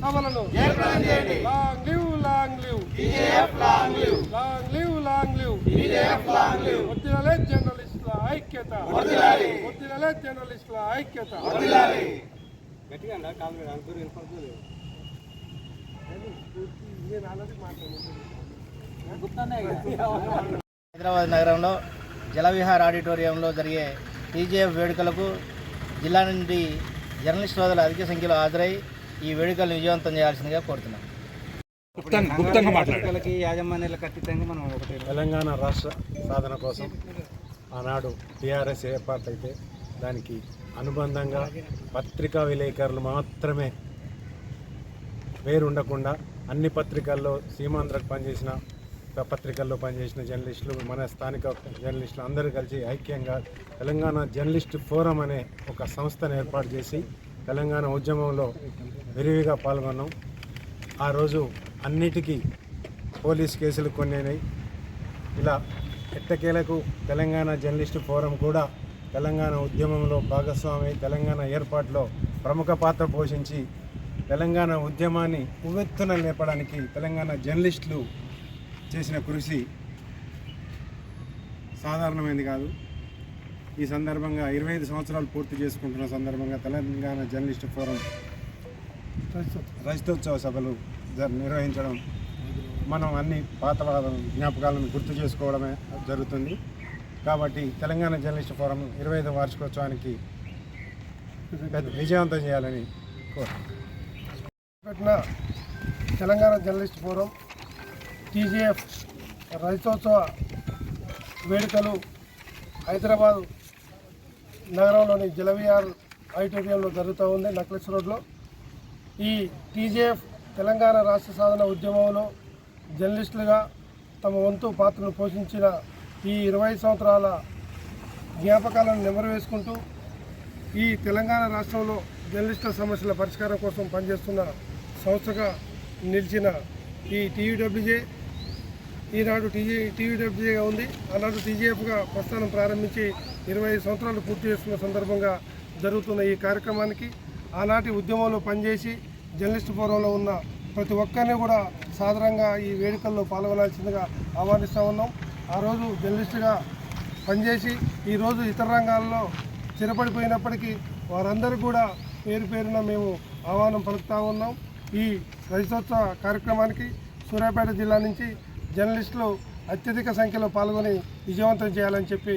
సభలను long live long live. Long live. Long live జర్నలిస్టుల ఐక్యత. వద్దులే జర్నలిస్టుల ఐక్యత. నేను ఆల్రెడీ మాట్లాడాను హైదరాబాద్ నగరంలో జలవిహార్ ఆడిటోరియంలో జరిగే టీజేఎఫ్ వేడుకలకు జిల్లా నుండి జర్నలిస్ట్ సోదరులు అధిక సంఖ్యలో హాజరై ఈ వేడుకలను విజయవంతం చేయాల్సిందిగా కోరుతున్నాం. వేడుకలకి యాజమాన్యాలకు అతీతంగా మనం ఒకటి తెలంగాణ రాష్ట్ర సాధన కోసం ఆనాడు టీఆర్ఎస్ ఏర్పాటైతే దానికి అనుబంధంగా పత్రికా విలేకరులు మాత్రమే వేరుండకుండా అన్ని పత్రికల్లో సీమాంధ్రకు పనిచేసిన పత్రికల్లో పనిచేసిన జర్నలిస్టులు మన స్థానిక జర్నలిస్టులు అందరూ కలిసి ఐక్యంగా తెలంగాణ జర్నలిస్ట్ ఫోరం అనే ఒక సంస్థను ఏర్పాటు చేసి తెలంగాణ ఉద్యమంలో విరివిగా పాల్గొన్నాం. ఆ రోజు అన్నిటికీ పోలీస్ కేసులు కొన్ని అయినాయి ఇలా ఎట్టకేలకు తెలంగాణ జర్నలిస్ట్ ఫోరం కూడా తెలంగాణ ఉద్యమంలో భాగస్వామి తెలంగాణ ఏర్పాటులో ప్రముఖ పాత్ర పోషించి తెలంగాణ ఉద్యమాన్ని ఉవ్వెత్తున లేపడానికి తెలంగాణ జర్నలిస్టులు చేసిన కృషి సాధారణమైనది కాదు. ఈ సందర్భంగా ఇరవై ఐదు సంవత్సరాలు పూర్తి చేసుకుంటున్న సందర్భంగా తెలంగాణ జర్నలిస్ట్ ఫోరం రజతోత్సవ సభలు జ- నిర్వహించడం మనం అన్ని పాత జ్ఞాపకాలను గుర్తు చేసుకోవడమే జరుగుతుంది. కాబట్టి తెలంగాణ జర్నలిస్ట్ ఫోరం ఇరవై ఐదు వార్షికోత్సవానికి విజయవంతం చేయాలని కోరుతున్నాను తెలంగాణ జర్నలిస్ట్ ఫోరం టీజీఎఫ్ రజతోత్సవ వేడుకలు హైదరాబాద్ నగరంలోని జలవిహార్ ఆడిటోరియంలో జరుగుతూ ఉంది నక్లెస్ రోడ్లో. ఈ టీజేఎఫ్ తెలంగాణ రాష్ట్ర సాధన ఉద్యమంలో జర్నలిస్టులుగా తమ వంతు పాత్రను పోషించిన ఈ ఇరవై సంవత్సరాల జ్ఞాపకాలను నెమరు వేసుకుంటూ ఈ తెలంగాణ రాష్ట్రంలో జర్నలిస్టుల సమస్యల పరిష్కారం కోసం పనిచేస్తున్న సంస్థగా నిలిచిన ఈ టీయూడబ్ల్యూజే ఈనాడు టీజీ టీయూడబ్ల్యూజేగా ఉంది. ఆనాడు టీజీఎఫ్గా ప్రస్థానం ప్రారంభించి ఇరవై ఐదు సంవత్సరాలు పూర్తి చేసుకున్న సందర్భంగా జరుగుతున్న ఈ కార్యక్రమానికి ఆనాటి ఉద్యమంలో పనిచేసి జర్నలిస్ట్ ఫోరంలో ఉన్న ప్రతి ఒక్కరిని కూడా సాధారణంగా ఈ వేడుకల్లో పాల్గొనాల్సిందిగా ఆహ్వానిస్తూ ఉన్నాం. ఆ రోజు జర్నలిస్టుగా పనిచేసి ఈరోజు ఇతర రంగాల్లో స్థిరపడిపోయినప్పటికీ వారందరూ కూడా పేరు పేరున మేము ఆహ్వానం పలుకుతూ ఉన్నాం. ఈ రజతోత్సవ కార్యక్రమానికి సూర్యాపేట జిల్లా నుంచి జర్నలిస్టులు అత్యధిక సంఖ్యలో పాల్గొని విజయవంతం చేయాలని చెప్పి